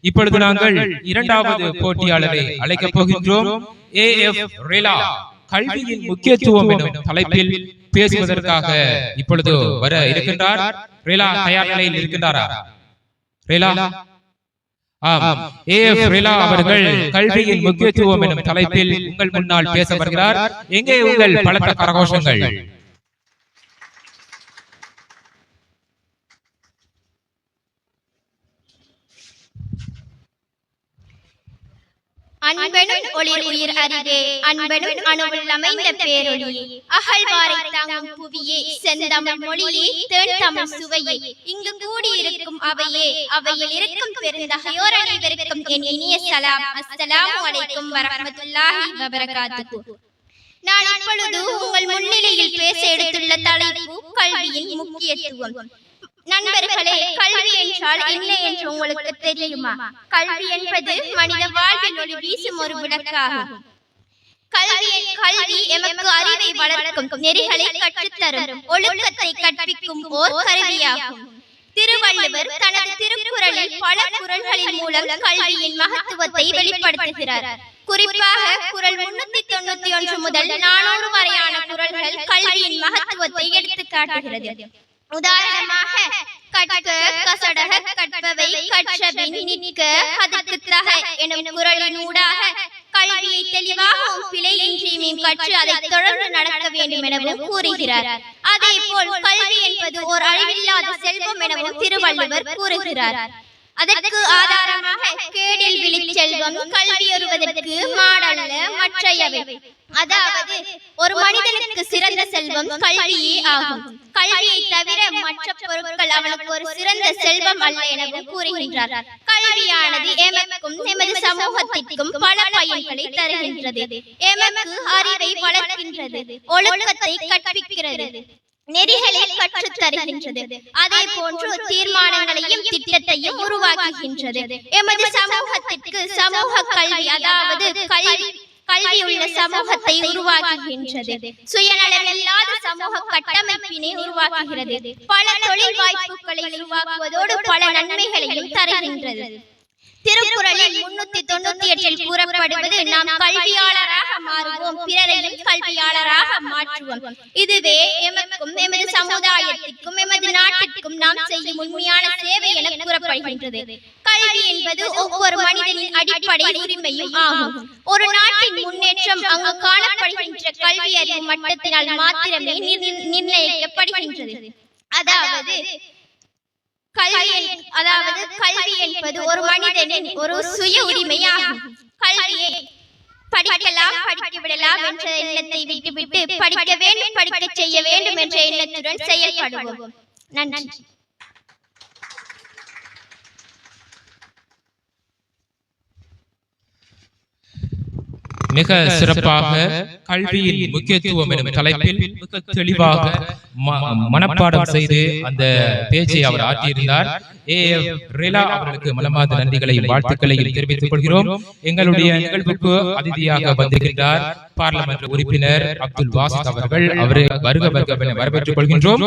இப்பொழுது நாங்கள் இரண்டாவது போட்டியாளரை அழைக்கப் போகின்றோம். ஏ எஃப் ரேலா. கல்வியின் முக்கியத்துவம் எனும் தலைப்பில் பேசுவதற்காக இப்பொழுது வர இருக்கின்றார். ரேலா தயார் நிலையில் இருக்கின்றாரா? ரேலா. ஆம். ஏ எஃப் ரேலா அவர்கள் கல்வியின் முக்கியத்துவம் எனும் தலைப்பில் உங்கள் முன்னால் பேச வருகிறார் எங்கே உங்கள் பலத்த கரகோஷங்கள்? அன்பனும் ஒளிர் உயிர் அறிவே. அன்பனும் அணுவில் அமைந்த பேரொளி. அகழ்வாரை தாங்கும் புவியே. செந்தமிழ் மொழியே தேன் தமிழ் சுவையே. இங்கு கூடியிருக்கும் அவையே. அவையில் இருக்கும் பெருந்தகையோர் அனைவருக்கும் என் இனிய சலாம். அஸ்ஸலாமு அலைக்கும் வரஹ்மத்துல்லாஹி வபரகாத்துஹு. நான் இப்பொழுது உங்கள் முன்னிலையில் பேச எடுத்துள்ள தலைப்பு கல்வியின் முக்கியத்துவம். நண்பர்களே கல்வி என்றால் என்ன என்று உங்களுக்கு தெரியுமா? கல்வி என்பது மனித வாழ்வில் ஒளி வீசும் ஒரு விளக்காகும். கல்வி கல்வி எமக்கு அறிவை வளர்க்கும். நெறிகளை கற்றுத்தரும். ஒழுக்கத்தை கற்பிக்கும் ஓர் கருவியாகும். திருவள்ளுவர் தனது திருக்குறளில் பல குறள்களின் மூலம் கல்வியின் மகத்துவத்தை வெளிப்படுத்துகிறார். குறிப்பாக குறள் முன்னூத்தி தொண்ணூத்தி ஒன்று முதல் நானூறு வரையான குறள்கள் கல்வியின் மகத்துவத்தை எடுத்து காட்டுகிறது உதாரணமாக கற்க கசடக கற்பவை கற்றபின் நிற்க எனும் ஊடாக கல்வியை தெளிவாகவும் பிழையின்றியும் கற்று அதை தொடர்ந்து நடக்க வேண்டும் எனவும் கூறுகிறார். அதே போல் கல்வி என்பது ஓர் அழிவில்லாத செல்வம் எனவும் திருவள்ளுவர் கூறுகிறார். அதற்கு ஆதாரமாக கேடில் விழிச்செல்வம் கல்வி வருவதற்கு மாடல்ல மற்றையவை. அதாவது ஒரு மனிதனுக்கு சிறந்த செல்வம் கல்வியே ஆகும். கல்வியை தவிர மற்ற பொருட்கள் அவனுக்கு ஒரு சிறந்த செல்வம் அல்ல எனவும் கூறுகின்றார். கல்வியானது எமக்கும் எமது சமூகத்திற்கும் பல பயன்களை தருகின்றது. எமக்கு அறிவை வளர்க்கின்றது. ஒழுக்கத்தை கற்பிக்கிறது. நெறிகளை கற்றுத் தருகின்றது அதே போன்று தீர்மானங்களையும் திட்டத்தையும் உருவாக்குகின்றது. எமது சமூகத்திற்கு சமூக கல்வி அதாவது கல்வி கல்வியுள்ள சமூகத்தை உருவாக்குகின்றது. சுயநலமில்லாத சமூக கட்டமைப்பினை உருவாக்குகிறது. பல தொழில் வாய்ப்புகளை உருவாக்குவதோடு பல நன்மைகளையும் தருகின்றது. திருக்குறளில் முன்னூத்தி தொண்ணூத்தி எட்டில் கூறப்படுவது நாம் கல்வியாளராக மாறுவோம் பிறரையும் கல்வியாளராக மாற்றுவோம். இதுவே சமுதாயத்திற்கும் எமது நாட்டிற்கும் நாம் செய்யும் உண்மையான சேவை என கூறப்படுகின்றது. கல்வி என்பது ஒவ்வொரு மனிதனின் அடிப்படை உரிமையும் ஆகும். ஒரு நாட்டின் முன்னேற்றம் அங்கு காணப்படுகின்ற கல்வி அறிவு மட்டத்தினால் மாத்திரமே நிர்ணயிக்கப்படுகின்றது. அதாவது கல்வி அதாவது கல்வி என்பது ஒரு மனிதனின் ஒரு சுய உரிமையாகும். கல்வியை படிக்கலாம் படித்து விடலாம் என்ற எண்ணத்தை விட்டுவிட்டு படிக்க வேண்டும் படிக்க செய்ய வேண்டும் என்ற எண்ணத்துடன் செயல்படுவோம். நன்றி. மிக சிறப்பாக கல்வியின் முக்கியத்துவம் எனும் தலைப்பில் மிக தெளிவாக மனப்பாடம் செய்து அந்த பேச்சை அவர் ஆற்றியிருந்தார். ஏ. ரேலா அவர்களுக்கு மனமார்ந்த நன்றிகளையும் வாழ்த்துக்களையும் தெரிவித்துக் கொள்கிறோம். எங்களுடைய நிகழ்வுக்கு அதிதியாக வந்திருக்கின்றார் பார்லமெண்ட் உறுப்பினர் அப்துல் வாசித் அவர்கள். அவரை வருக வருக வரவேற்றுக் கொள்கின்றோம்.